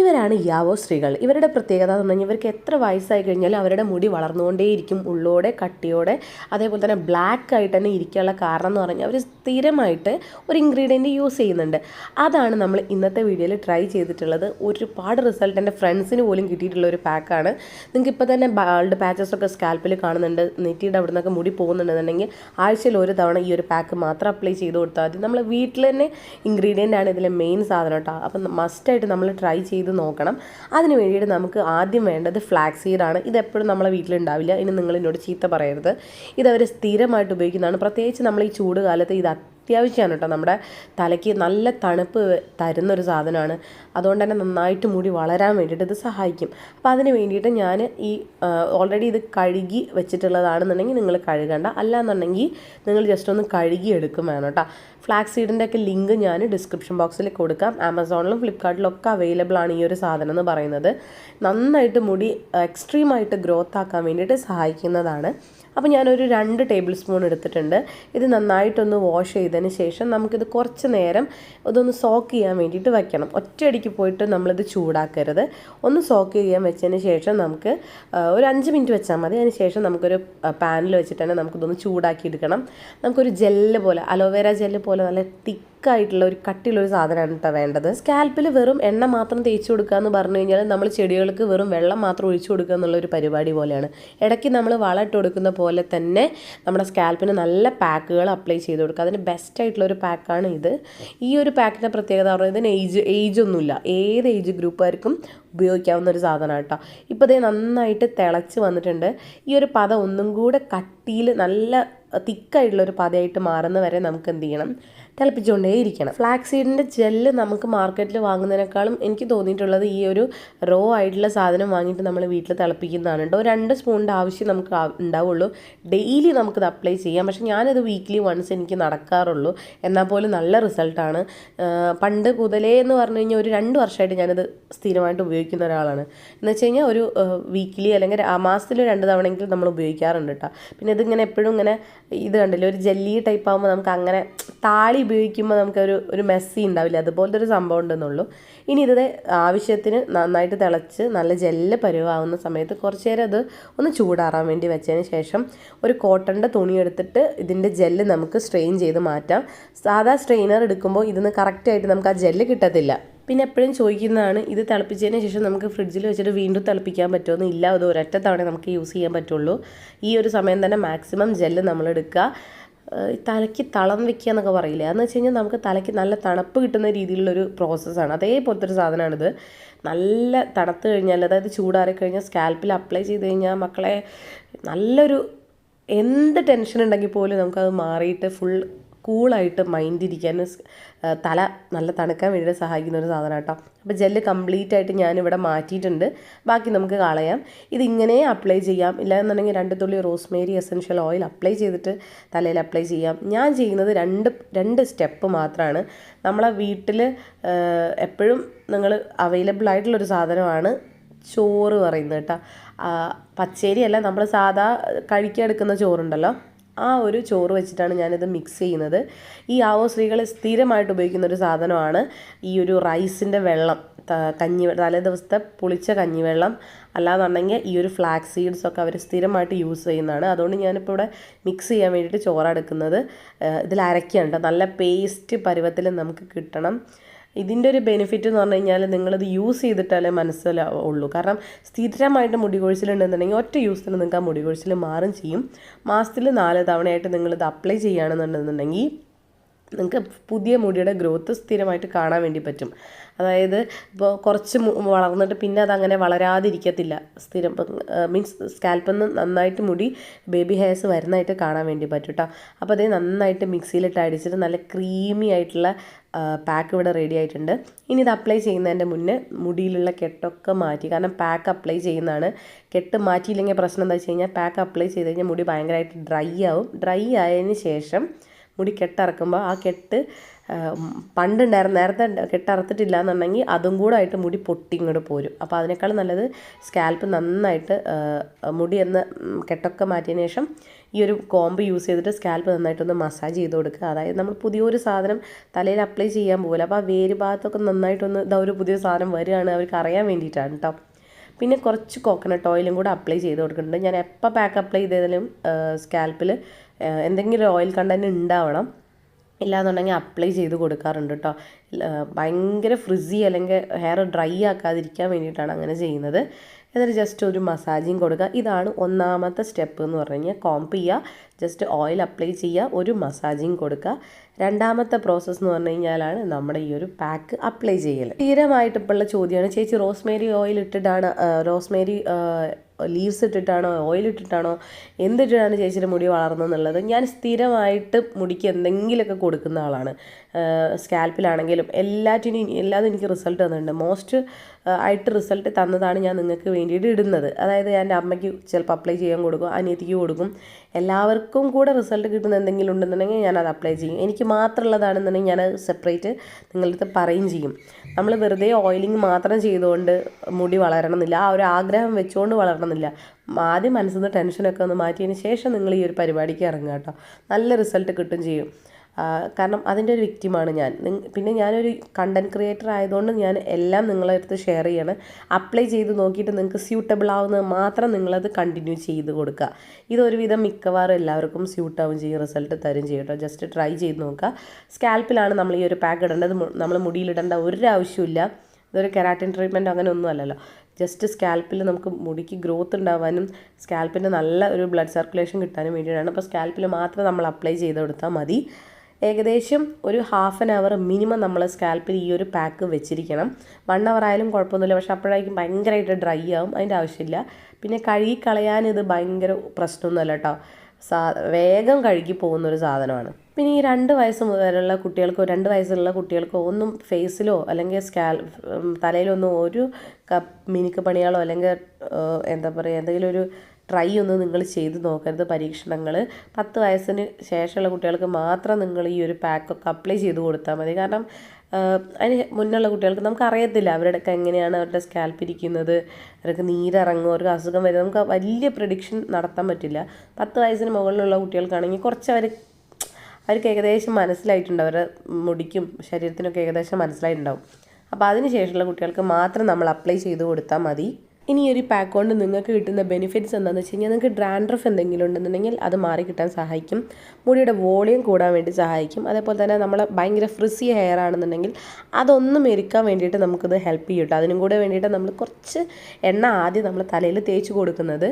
ഇവരാണ് യാവോ സ്ത്രീകൾ. ഇവരുടെ പ്രത്യേകത എന്ന് പറഞ്ഞാൽ ഇവർക്ക് എത്ര വയസ്സായി കഴിഞ്ഞാലും അവരുടെ മുടി വളർന്നുകൊണ്ടേയിരിക്കും ഉള്ളോടെ കട്ടിയോടെ അതേപോലെ തന്നെ ബ്ലാക്ക് ആയിട്ട് തന്നെ ഇരിക്കാനുള്ള കാരണം എന്ന് പറഞ്ഞാൽ അവർ സ്ഥിരമായിട്ട് ഒരു ഇൻഗ്രീഡിയന്റ് യൂസ് ചെയ്യുന്നുണ്ട്. അതാണ് നമ്മൾ ഇന്നത്തെ വീഡിയോയിൽ ട്രൈ ചെയ്തിട്ടുള്ളത്. ഒരുപാട് റിസൾട്ട് എന്റെ ഫ്രണ്ട്സിന് പോലും കിട്ടിയിട്ടുള്ള ഒരു പാക്കാണ് നിങ്ങൾക്ക് ഇപ്പോൾ തന്നെ ബാൾഡ് പാച്ചസ് ഒക്കെ സ്കാൽപ്പിൽ കാണുന്നുണ്ട്. നെറ്റിയുടെ അവിടെ നിന്നൊക്കെ മുടി പോകുന്നുണ്ടെന്നുണ്ടെങ്കിൽ ആഴ്ചയിൽ ഒരു തവണ ഈ ഒരു പാക്ക് മാത്രം അപ്ലൈ ചെയ്ത് കൊടുത്താൽ മതി. നമ്മൾ വീട്ടിൽ തന്നെ ഇൻഗ്രീഡിയന്റ് ആണ് ഇതിലെ മെയിൻ സാധനം കേട്ടോ. അപ്പം മസ്റ്റായിട്ട് നമ്മൾ ട്രൈ ചെയ്ത് നോക്കണം. അതിന് വേണ്ടിയിട്ട് നമുക്ക് ആദ്യം വേണ്ടത് ഫ്ലാക്സ് സീഡാണ് ഇതെപ്പോഴും നമ്മളെ വീട്ടിലുണ്ടാവില്ല. ഇനി നിങ്ങൾ എന്നോട് ചീത്ത പറയരുത്. ഇതവർ സ്ഥിരമായിട്ട് ഉപയോഗിക്കുന്നതാണ്. പ്രത്യേകിച്ച് നമ്മൾ ഈ ചൂട് കാലത്ത് ഇത് അത്യാവശ്യമാണ് കേട്ടോ. നമ്മുടെ തലയ്ക്ക് നല്ല തണുപ്പ് തരുന്നൊരു സാധനമാണ്. അതുകൊണ്ട് തന്നെ നന്നായിട്ട് മുടി വളരാൻ വേണ്ടിയിട്ട് ഇത് സഹായിക്കും. അപ്പോൾ അതിന് വേണ്ടിയിട്ട് ഞാൻ ഈ ഓൾറെഡി ഇത് കഴുകി വെച്ചിട്ടുള്ളതാണെന്നുണ്ടെങ്കിൽ നിങ്ങൾ കഴുകണ്ട. അല്ലാന്നുണ്ടെങ്കിൽ നിങ്ങൾ ജസ്റ്റ് ഒന്ന് കഴുകി എടുക്കും വേണം കേട്ടോ. ഫ്ലാക്സ് സീഡിന്റെ ഒക്കെ ലിങ്ക് ഞാൻ ഡിസ്ക്രിപ്ഷൻ ബോക്സിൽ കൊടുക്കാം. ആമസോണിലും ഫ്ലിപ്കാർട്ടിലും ഒക്കെ അവൈലബിൾ ആണ് ഈ ഒരു സാധനം എന്ന് പറയുന്നത്. നന്നായിട്ട് മുടി എക്സ്ട്രീമായിട്ട് ഗ്രോത്ത് ആക്കാൻ വേണ്ടിയിട്ട് സഹായിക്കുന്നതാണ്. അപ്പോൾ ഞാനൊരു രണ്ട് ടേബിൾ സ്പൂൺ എടുത്തിട്ടുണ്ട്. ഇത് നന്നായിട്ടൊന്ന് വാഷ് ചെയ്തതിന് ശേഷം നമുക്കിത് കുറച്ച് നേരം ഇതൊന്ന് സോക്ക് ചെയ്യാൻ വേണ്ടിയിട്ട് വയ്ക്കണം ഒറ്റയടിക്ക് പോയിട്ട് നമ്മളിത് ചൂടാക്കരുത്. ഒന്ന് സോക്ക് ചെയ്യാൻ വെച്ചതിന് ശേഷം നമുക്ക് ഒരു അഞ്ച് മിനിറ്റ് വെച്ചാൽ മതി. അതിന് ശേഷം നമുക്കൊരു പാനിൽ വെച്ചിട്ട് തന്നെ നമുക്കിതൊന്ന് ചൂടാക്കി എടുക്കണം. നമുക്കൊരു ജെല്ല് പോലെ അലോവേര ജെല്ല് പോലെ നല്ല തിക്ക് തിക്കായിട്ടുള്ള ഒരു കട്ടിയുള്ള ഒരു സാധനമാണ് കേട്ടോ വേണ്ടത്. സ്കാൽപ്പിൽ വെറും എണ്ണ മാത്രം തേച്ച് കൊടുക്കുക എന്ന് പറഞ്ഞു കഴിഞ്ഞാൽ നമ്മൾ ചെടികൾക്ക് വെറും വെള്ളം മാത്രം ഒഴിച്ചു കൊടുക്കുക എന്നുള്ള ഒരു പരിപാടി പോലെയാണ്. ഇടയ്ക്ക് നമ്മൾ വളം ഇട്ട് കൊടുക്കുന്ന പോലെ തന്നെ നമ്മുടെ സ്കാൽപ്പിന് നല്ല പാക്കുകൾ അപ്ലൈ ചെയ്ത് കൊടുക്കുക. അതിന് ബെസ്റ്റ് ആയിട്ടുള്ള ഒരു പാക്കാണ് ഇത്. ഈ ഒരു പാക്കിന്റെ പ്രത്യേകത പറഞ്ഞാൽ ഇതിന് ഏജ് ഏജ് ഒന്നുമില്ല. ഏത് ഏജ് ഗ്രൂപ്പുകാർക്കും ഉപയോഗിക്കാവുന്ന ഒരു സാധനമാണ് കേട്ടോ ഇപ്പോൾ ഇതേ നന്നായിട്ട് തിളച്ച് വന്നിട്ടുണ്ട്. ഈ ഒരു പദം ഒന്നും കൂടെ കട്ടിയിൽ നല്ല തിക്കായിട്ടുള്ള ഒരു പതയായിട്ട് മാറുന്ന വരെ നമുക്ക് എന്ത് ചെയ്യണം? തിളപ്പിച്ചുകൊണ്ടേയിരിക്കണം. ഫ്ലാക്സ് സീഡിന്റെ ജെല്ല് നമുക്ക് മാർക്കറ്റിൽ വാങ്ങുന്നതിനേക്കാളും എനിക്ക് തോന്നിയിട്ടുള്ളത് ഈ ഒരു റോ ആയിട്ടുള്ള സാധനം വാങ്ങിയിട്ട് നമ്മൾ വീട്ടിൽ തിളപ്പിക്കുന്നതാണ് കേട്ടോ രണ്ട് സ്പൂണിന്റെ ആവശ്യം നമുക്ക് ഉണ്ടാവുള്ളൂ. ഡെയിലി നമുക്കിത് അപ്ലൈ ചെയ്യാം. പക്ഷേ ഞാനത് വീക്ക്ലി വൺസ് എനിക്ക് നടക്കാറുള്ളൂ. എന്നാൽ പോലും നല്ല റിസൾട്ടാണ് പണ്ട് മുതലേ എന്ന് പറഞ്ഞു കഴിഞ്ഞാൽ ഒരു രണ്ട് വർഷമായിട്ട് ഞാനത് സ്ഥിരമായിട്ട് ഉപയോഗിക്കുന്ന ഒരാളാണ്. എന്ന് വെച്ച് കഴിഞ്ഞാൽ ഒരു വീക്ക്ലി അല്ലെങ്കിൽ ആ മാസത്തിൽ രണ്ട് തവണയെങ്കിലും നമ്മൾ ഉപയോഗിക്കാറുണ്ട് കേട്ടോ പിന്നെ ഇതിങ്ങനെ എപ്പോഴും ഇങ്ങനെ ഇത് കണ്ടില്ലേ? ഒരു ജെല്ലി ടൈപ്പ് ആകുമ്പോൾ നമുക്ക് അങ്ങനെ താളി ഉപയോഗിക്കുമ്പോൾ നമുക്കൊരു ഒരു മെസ്സി ഉണ്ടാവില്ല. അതുപോലത്തെ ഒരു സംഭവം ഉണ്ടെന്നുള്ളൂ. ഇനി ഇത് ആവശ്യത്തിന് നന്നായിട്ട് തിളച്ച് നല്ല ജെല്ല് പരുവാകുന്ന സമയത്ത് കുറച്ച് നേരം അത് ഒന്ന് ചൂടാറാൻ വേണ്ടി വെച്ചതിന് ശേഷം ഒരു കോട്ടന്റെ തുണി എടുത്തിട്ട് ഇതിന്റെ ജെല്ല് നമുക്ക് സ്ട്രെയിൻ ചെയ്ത് മാറ്റാം. സാധാ സ്ട്രെയിനർ എടുക്കുമ്പോൾ ഇതിന് കറക്റ്റായിട്ട് നമുക്ക് ആ ജെല്ല് കിട്ടത്തില്ല. പിന്നെ എപ്പോഴും ചോദിക്കുന്നതാണ് ഇത് തിളപ്പിച്ചതിന് ശേഷം നമുക്ക് ഫ്രിഡ്ജിൽ വെച്ചിട്ട് വീണ്ടും തിളപ്പിക്കാൻ പറ്റുമോ ഇല്ല അത് ഒരൊറ്റ തവണ നമുക്ക് യൂസ് ചെയ്യാൻ പറ്റുള്ളൂ. ഈ ഒരു സമയം തന്നെ മാക്സിമം ജെല്ല് നമ്മൾ എടുക്കുക തലയ്ക്ക് തളം വെക്കുക എന്നൊക്കെ പറയില്ലേ? അതെന്ന് വെച്ച് കഴിഞ്ഞാൽ നമുക്ക് തലയ്ക്ക് നല്ല തണുപ്പ് കിട്ടുന്ന രീതിയിലുള്ളൊരു പ്രോസസ്സാണ് അതേപോലത്തെ ഒരു സാധനമാണിത് നല്ല തണുത്ത് കഴിഞ്ഞാൽ അതായത് ചൂടാറി കഴിഞ്ഞാൽ സ്കാൽപ്പിൽ അപ്ലൈ ചെയ്ത് കഴിഞ്ഞാൽ മക്കളെ നല്ലൊരു എന്ത് ടെൻഷൻ ഉണ്ടെങ്കിൽ പോലും നമുക്കത് മാറിയിട്ട് ഫുൾ കൂളായിട്ട് മൈൻഡ് ഇരിക്കാൻ തല നല്ല തണുക്കാൻ വേണ്ടിയിട്ട് സഹായിക്കുന്ന ഒരു സാധനം കേട്ടോ. അപ്പോൾ ജെല്ല് കംപ്ലീറ്റ് ആയിട്ട് ഞാനിവിടെ മാറ്റിയിട്ടുണ്ട്. ബാക്കി നമുക്ക് കളയാം. ഇതിങ്ങനെ അപ്ലൈ ചെയ്യാം. ഇല്ല എന്നുണ്ടെങ്കിൽ രണ്ട് തുള്ളി റോസ്മേരി എസൻഷ്യൽ ഓയിൽ അപ്ലൈ ചെയ്തിട്ട് തലയിൽ അപ്ലൈ ചെയ്യാം. ഞാൻ ചെയ്യുന്നത് രണ്ട് രണ്ട് സ്റ്റെപ്പ് മാത്രമാണ്. നമ്മളെ വീട്ടിൽ എപ്പോഴും നിങ്ങൾ അവൈലബിൾ ആയിട്ടുള്ളൊരു സാധനമാണ് ചോറ് പറയുന്നത് കേട്ടോ. പച്ചേരിയല്ല. നമ്മൾ സാധാ കഴിക്കാൻ എടുക്കുന്ന ചോറുണ്ടല്ലോ. ആ ഒരു ചോറ് വെച്ചിട്ടാണ് ഞാനിത് മിക്സ് ചെയ്യുന്നത്. ഈ ആവോ സ്ത്രീകൾ സ്ഥിരമായിട്ട് ഉപയോഗിക്കുന്ന ഒരു സാധനമാണ് ഈ ഒരു റൈസിന്റെ വെള്ളം കഞ്ഞി തലേ ദിവസത്തെ പുളിച്ച കഞ്ഞിവെള്ളം. അല്ലാന്നുണ്ടെങ്കിൽ ഈ ഒരു ഫ്ലാക്സ് സീഡ്സ് ഒക്കെ അവർ സ്ഥിരമായിട്ട് യൂസ് ചെയ്യുന്നതാണ്. അതുകൊണ്ട് ഞാനിപ്പോൾ ഇവിടെ മിക്സ് ചെയ്യാൻ വേണ്ടിയിട്ട് ചോറെടുക്കുന്നത് ഇതിൽ അരയ്ക്കണ്ട നല്ല പേസ്റ്റ് പരുവത്തിൽ നമുക്ക് കിട്ടണം. ഇതിന്റെ ഒരു ബെനിഫിറ്റ് എന്ന് പറഞ്ഞു കഴിഞ്ഞാൽ നിങ്ങളിത് യൂസ് ചെയ്തിട്ടാലേ മനസ്സിലാവുള്ളൂ കാരണം സ്ഥിരമായിട്ട് മുടി കൊഴിച്ചിലുണ്ടെന്നുണ്ടെങ്കിൽ ഒറ്റ യൂസിൽ നിങ്ങൾക്ക് ആ മുടി കൊഴിച്ചിൽ മാറും ചെയ്യും. മാസത്തിൽ നാല് തവണയായിട്ട് നിങ്ങളിത് അപ്ലൈ ചെയ്യുകയാണെന്നുണ്ടെന്നുണ്ടെങ്കിൽ നിങ്ങൾക്ക് പുതിയ മുടിയുടെ ഗ്രോത്ത് സ്ഥിരമായിട്ട് കാണാൻ വേണ്ടി പറ്റും. അതായത് ഇപ്പോൾ കുറച്ച് വളർന്നിട്ട് പിന്നെ അതങ്ങനെ വളരാതിരിക്കത്തില്ല. സ്ഥിരം മീൻസ് സ്കാൽപ്പിൽ നിന്ന് നന്നായിട്ട് മുടി ബേബി ഹെയർസ് വരുന്നതായിട്ട് കാണാൻ വേണ്ടി പറ്റും കേട്ടോ അപ്പോൾ അതേ നന്നായിട്ട് മിക്സിയിലിട്ട് അടിച്ചിട്ട് നല്ല ക്രീമി ആയിട്ടുള്ള പാക്ക് ഇവിടെ റെഡി ആയിട്ടുണ്ട്. ഇനി ഇത് അപ്ലൈ ചെയ്യുന്നതിന്റെ മുന്നേ മുടിയിലുള്ള കെട്ടൊക്കെ മാറ്റി. കാരണം പാക്ക് അപ്ലൈ ചെയ്യുന്നതാണ്. കെട്ട് മാറ്റിയില്ലെങ്കിൽ പ്രശ്നം എന്താ വെച്ച് കഴിഞ്ഞാൽ പാക്ക് അപ്ലൈ ചെയ്ത് കഴിഞ്ഞാൽ മുടി ഭയങ്കരമായിട്ട് ഡ്രൈ ആവും. ഡ്രൈ ആയതിന് ശേഷം മുടി കെട്ടറക്കുമ്പോൾ ആ കെട്ട് പണ്ടുണ്ടായിരുന്ന നേരത്തെ കെട്ടറുത്തിട്ടില്ല എന്നുണ്ടെങ്കിൽ അതും കൂടെ ആയിട്ട് മുടി പൊട്ടി ഇങ്ങോട്ട് പോരും. അപ്പോൾ അതിനേക്കാൾ നല്ലത് സ്കാൽപ്പ് നന്നായിട്ട് മുടി എന്ന് കെട്ടൊക്കെ മാറ്റിയതിന് ശേഷം ഈ ഒരു കോമ്പ് യൂസ് ചെയ്തിട്ട് സ്കാൽപ്പ് നന്നായിട്ടൊന്ന് മസാജ് ചെയ്ത് കൊടുക്കുക. അതായത് നമ്മൾ പുതിയൊരു സാധനം തലയിൽ അപ്ലൈ ചെയ്യാൻ പോകില്ല അപ്പോൾ ആ വേര് ഭാഗത്തൊക്കെ നന്നായിട്ടൊന്ന് ഇതാ ഒരു പുതിയ സാധനം വരികയാണ് അവർക്ക് അറിയാൻ വേണ്ടിയിട്ടാണ് കേട്ടോ പിന്നെ കുറച്ച് കോക്കനട്ട് ഓയിലും കൂടെ അപ്ലൈ ചെയ്ത് കൊടുക്കുന്നുണ്ട്. ഞാൻ എപ്പോൾ പാക്ക് അപ്ലൈ ചെയ്തതിലും സ്കാൽപ്പിൽ എന്തെങ്കിലും ഓയിൽ കണ്ടന്റ് ഉണ്ടാവണം ഇല്ലാന്നുണ്ടെങ്കിൽ അപ്ലൈ ചെയ്ത് കൊടുക്കാറുണ്ട് കേട്ടോ ഭയങ്കര ഫ്രിസി അല്ലെങ്കിൽ ഹെയർ ഡ്രൈ ആക്കാതിരിക്കാൻ വേണ്ടിയിട്ടാണ് അങ്ങനെ ചെയ്യുന്നത്. എന്നിട്ട് ജസ്റ്റ് ഒരു മസാജിങ് കൊടുക്കുക. ഇതാണ് ഒന്നാമത്തെ സ്റ്റെപ്പ് എന്ന് പറഞ്ഞു കഴിഞ്ഞാൽ കോംപ് ചെയ്യുക. ജസ്റ്റ് ഓയിൽ അപ്ലൈ ചെയ്യുക. ഒരു മസാജിങ് കൊടുക്കുക. രണ്ടാമത്തെ പ്രോസസ്സ് എന്ന് പറഞ്ഞു കഴിഞ്ഞാലാണ് നമ്മുടെ ഈ ഒരു പാക്ക് അപ്ലൈ ചെയ്യൽ സ്ഥിരമായിട്ട് ചോദ്യമാണ് ചേച്ചി റോസ്മേരി ഓയിൽ ഇട്ടിട്ടാണ് റോസ്മേരി ലീവ്സ് ഇട്ടിട്ടാണോ ഓയിൽ ഇട്ടിട്ടാണോ എന്തിട്ടാണ് ചേച്ചിയുടെ മുടി വളർന്നതെന്നുള്ളത് ഞാൻ സ്ഥിരമായിട്ട് മുടിക്ക് എന്തെങ്കിലുമൊക്കെ കൊടുക്കുന്ന ആളാണ്. സ്കാൽപ്പിലാണെങ്കിലും എല്ലാറ്റിനും എല്ലാതും എനിക്ക് റിസൾട്ട് തന്നിട്ടുണ്ട്. മോസ്റ്റ് ആയിട്ട് റിസൾട്ട് തന്നതാണ് ഞാൻ നിങ്ങൾക്ക് വേണ്ടിയിട്ട് ഇടുന്നത്. അതായത് എന്റെ അമ്മയ്ക്ക് ചിലപ്പോൾ അപ്ലൈ ചെയ്യാൻ കൊടുക്കും അനിയത്തിക്ക് കൊടുക്കും. എല്ലാവർക്കും കൂടെ റിസൾട്ട് കിട്ടുന്ന എന്തെങ്കിലും ഉണ്ടെന്നുണ്ടെങ്കിൽ ഞാൻ അത് അപ്ലൈ ചെയ്യും. എനിക്ക് മാത്രമുള്ളതാണെന്നുണ്ടെങ്കിൽ ഞാൻ സെപ്പറേറ്റ് നിങ്ങളുടെ അടുത്ത് പറയും ചെയ്യും. നമ്മൾ വെറുതെ ഓയിലിംഗ് മാത്രം ചെയ്തുകൊണ്ട് മുടി വളരണമെന്നില്ല. ആ ഒരു ആഗ്രഹം വെച്ചുകൊണ്ട് വളരണമെന്നില്ല ആദ്യം മനസ്സിൽ നിന്ന് ടെൻഷനൊക്കെ ഒന്ന് മാറ്റിയതിന് ശേഷം നിങ്ങൾ ഈ ഒരു പരിപാടിക്ക് ഇറങ്ങുക കേട്ടോ. നല്ല റിസൾട്ട് കിട്ടും ചെയ്യും. കാരണം അതിന്റെ ഒരു വിക്റ്റിമാണ് ഞാൻ. പിന്നെ ഞാനൊരു കണ്ടന്റ് ക്രിയേറ്റർ ആയതുകൊണ്ട് ഞാൻ എല്ലാം നിങ്ങളെ അടുത്ത് ഷെയർ ചെയ്യണം. അപ്ലൈ ചെയ്ത് നോക്കിയിട്ട് നിങ്ങൾക്ക് സ്യൂട്ടബിൾ ആവുന്നത് മാത്രം നിങ്ങളത് കണ്ടിന്യൂ ചെയ്ത് കൊടുക്കുക. ഇതൊരുവിധം മിക്കവാറും എല്ലാവർക്കും സ്യൂട്ട് ആവും ചെയ്യും റിസൾട്ട് തരും ചെയ്യും കേട്ടോ. ജസ്റ്റ് ട്രൈ ചെയ്ത് നോക്കുക. സ്കാൽപ്പിലാണ് നമ്മൾ ഈ ഒരു പാക്ക് ഇടേണ്ടത്. നമ്മൾ മുടിയിലിടേണ്ട ഒരു ആവശ്യമില്ല ഇതൊരു കെരാറ്റിൻ ട്രീറ്റ്മെന്റ് അങ്ങനെ ഒന്നും അല്ലല്ലോ. ജസ്റ്റ് സ്കാൽപ്പിൽ നമുക്ക് മുടിക്ക് ഗ്രോത്ത് ഉണ്ടാവാനും സ്കാൽപ്പിന്റെ നല്ല ഒരു ബ്ലഡ് സർക്കുലേഷൻ കിട്ടാനും വേണ്ടിയിട്ടാണ്. അപ്പോൾ സ്കാൽപ്പിൽ മാത്രം നമ്മൾ അപ്ലൈ ചെയ്ത് കൊടുത്താൽ മതി. ഏകദേശം ഒരു ഹാഫ് ആൻ അവർ മിനിമം നമ്മൾ സ്കാൽപ്പിൽ ഈ ഒരു പാക്ക് വെച്ചിരിക്കണം. വൺ അവർ ആയാലും കുഴപ്പമൊന്നുമില്ല. പക്ഷേ അപ്പോഴായിരിക്കും ഭയങ്കരമായിട്ട് ഡ്രൈ ആവും. അതിന്റെ ആവശ്യമില്ല. പിന്നെ കഴുകി കളയാൻ ഇത് ഭയങ്കര പ്രശ്നമൊന്നുമല്ല കേട്ടോ. സാ വേഗം കഴുകി പോകുന്നൊരു സാധനമാണ്. പിന്നെ ഈ രണ്ട് വയസ്സ് മുതലുള്ള കുട്ടികൾക്കോ രണ്ട് വയസ്സുള്ള കുട്ടികൾക്കോ ഒന്നും ഫേസിലോ അല്ലെങ്കിൽ സ്കാൽ തലയിലൊന്നും ഒരു കപ്പ് മിനുക്ക് പണികളോ അല്ലെങ്കിൽ എന്താ പറയുക എന്തെങ്കിലും ഒരു ട്രൈ ഒന്നും നിങ്ങൾ ചെയ്ത് നോക്കരുത് പരീക്ഷണങ്ങൾ പത്ത് വയസ്സിന് ശേഷമുള്ള കുട്ടികൾക്ക് മാത്രം നിങ്ങൾ ഈ ഒരു പാക്കൊക്കെ അപ്ലൈ ചെയ്ത് കൊടുത്താൽ മതി. കാരണം അതിന് മുന്നുള്ള കുട്ടികൾക്ക് നമുക്ക് അറിയത്തില്ല അവരുടെയൊക്കെ എങ്ങനെയാണ് അവരുടെ സ്കാൽപ്പ് ഇരിക്കുന്നത് അവർക്ക് നീരിറങ്ങും അവർക്ക് അസുഖം വരും നമുക്ക് വലിയ പ്രഡിക്ഷൻ നടത്താൻ പറ്റില്ല. പത്ത് വയസ്സിന് മുകളിലുള്ള കുട്ടികൾക്കാണെങ്കിൽ കുറച്ച് അവർ അവർക്ക് ഏകദേശം മനസ്സിലായിട്ടുണ്ട് അവരുടെ മുടിക്കും ശരീരത്തിനൊക്കെ ഏകദേശം മനസ്സിലായിട്ടുണ്ടാവും. അപ്പോൾ അതിന് ശേഷമുള്ള കുട്ടികൾക്ക് മാത്രം നമ്മൾ അപ്ലൈ ചെയ്ത് കൊടുത്താൽ മതി. ഇനി ഒരു പാക്ക് കൊണ്ട് നിങ്ങൾക്ക് കിട്ടുന്ന ബെനിഫിറ്റ്സ് എന്താണെന്ന് വെച്ച് കഴിഞ്ഞാൽ നിങ്ങൾക്ക് ഡ്രാൻഡ്രഫ് എന്തെങ്കിലും ഉണ്ടെന്നുണ്ടെങ്കിൽ അത് മാറി കിട്ടാൻ സഹായിക്കും. മുടിയുടെ വോളിയം കൂടാൻ വേണ്ടി സഹായിക്കും. അതേപോലെ തന്നെ നമ്മൾ ഭയങ്കര ഫ്രിസി ഹെയർ ആണെന്നുണ്ടെങ്കിൽ അതൊന്നും എരിക്കാൻ വേണ്ടിയിട്ട് നമുക്കിത് ഹെൽപ്പ് ചെയ്യും കേട്ടോ. അതിനും കൂടെ വേണ്ടിയിട്ട് നമ്മൾ കുറച്ച് എണ്ണ ആദ്യം നമ്മൾ തലയിൽ തേച്ച് കൊടുക്കുന്നത്.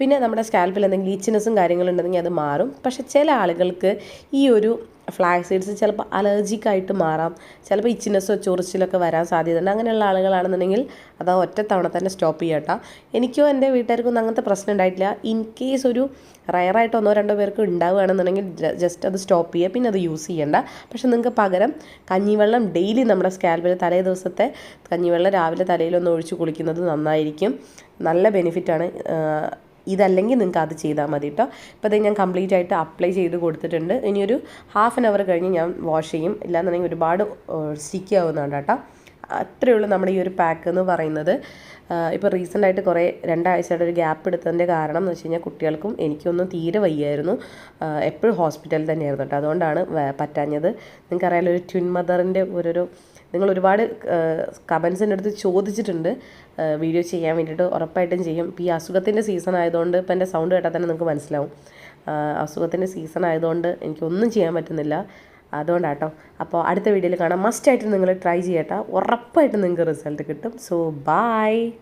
പിന്നെ നമ്മുടെ സ്കാൽപ്പിൽ എന്തെങ്കിലും ഈച്ചിനെസ്സും കാര്യങ്ങളുണ്ടെങ്കിൽ അത് മാറും. പക്ഷേ ചില ആളുകൾക്ക് ഈ ഒരു ഫ്ലാഗ് സീഡ്സ് ചിലപ്പോൾ അലർജിക്കായിട്ട് മാറാം. ചിലപ്പോൾ ഇച്ചിനെസ്സോ ചൊറിച്ചിലൊക്കെ വരാൻ സാധ്യതയുണ്ട്. അങ്ങനെയുള്ള ആളുകളാണെന്നുണ്ടെങ്കിൽ അത് ഒറ്റ തവണ തന്നെ സ്റ്റോപ്പ് ചെയ്യട്ടോ എനിക്കോ എന്റെ വീട്ടുകാർക്കൊന്നും അങ്ങനത്തെ പ്രശ്നം ഉണ്ടായിട്ടില്ല. ഇൻ കേസ് ഒരു റയറായിട്ട് ഒന്നോ രണ്ടോ പേർക്ക് ഉണ്ടാവുകയാണെന്നുണ്ടെങ്കിൽ ജസ്റ്റ് അത് സ്റ്റോപ്പ് ചെയ്യുക. പിന്നെ അത് യൂസ് ചെയ്യേണ്ട. പക്ഷെ നിങ്ങൾക്ക് പകരം കഞ്ഞിവെള്ളം ഡെയിലി നമ്മുടെ സ്കാൽപ്പിൽ തലേ ദിവസത്തെ കഞ്ഞിവെള്ളം രാവിലെ തലയിലൊന്ന് ഒഴിച്ച് കുളിക്കുന്നത് നന്നായിരിക്കും. നല്ല ബെനിഫിറ്റാണ് ഇതല്ലെങ്കിൽ നിങ്ങൾക്ക് അത് ചെയ്താൽ മതി കേട്ടോ ഇപ്പോൾ ഇത് ഞാൻ കംപ്ലീറ്റ് ആയിട്ട് അപ്ലൈ ചെയ്ത് കൊടുത്തിട്ടുണ്ട്. ഇനിയൊരു ഹാഫ് ആൻ അവർ കഴിഞ്ഞ് ഞാൻ വാഷ് ചെയ്യും. ഇല്ലാന്നുണ്ടെങ്കിൽ ഒരുപാട് സ്റ്റിക്കി ആവുന്നതാണ് കേട്ടോ അത്രയേ ഉള്ളൂ നമ്മുടെ ഈ ഒരു പാക്ക് എന്ന് പറയുന്നത്. ഇപ്പോൾ റീസെന്റ് ആയിട്ട് കുറേ രണ്ടാഴ്ചയുടെ ഒരു ഗ്യാപ്പ് എടുത്തതിന്റെ കാരണം എന്ന് വെച്ച് കഴിഞ്ഞാൽ കുട്ടികൾക്കും എനിക്കൊന്നും തീരെ വയ്യായിരുന്നു. എപ്പോഴും ഹോസ്പിറ്റലിൽ തന്നെയായിരുന്നു കേട്ടോ അതുകൊണ്ടാണ് പറ്റാഞ്ഞത്. നിങ്ങൾക്കറിയാലോ ഒരു ട്വിൻ മദറിന്റെ ഓരോരോ നിങ്ങൾ ഒരുപാട് കമൻസിന്റെ അടുത്ത് ചോദിച്ചിട്ടുണ്ട്. വീഡിയോ ചെയ്യാൻ വേണ്ടിയിട്ട് ഉറപ്പായിട്ടും ചെയ്യും. ഇപ്പോൾ ഈ അസുഖത്തിന്റെ സീസൺ ആയതുകൊണ്ട് ഇപ്പോൾ എന്റെ സൗണ്ട് കേട്ടാൽ തന്നെ നിങ്ങൾക്ക് മനസ്സിലാവും. അസുഖത്തിന്റെ സീസൺ ആയതുകൊണ്ട് എനിക്കൊന്നും ചെയ്യാൻ പറ്റുന്നില്ല. അതുകൊണ്ടാട്ടോ. അപ്പോൾ അടുത്ത വീഡിയോയിൽ കാണാം. മസ്റ്റായിട്ട് നിങ്ങൾ ട്രൈ ചെയ്യട്ടോ. ഉറപ്പായിട്ടും നിങ്ങൾക്ക് റിസൾട്ട് കിട്ടും. So by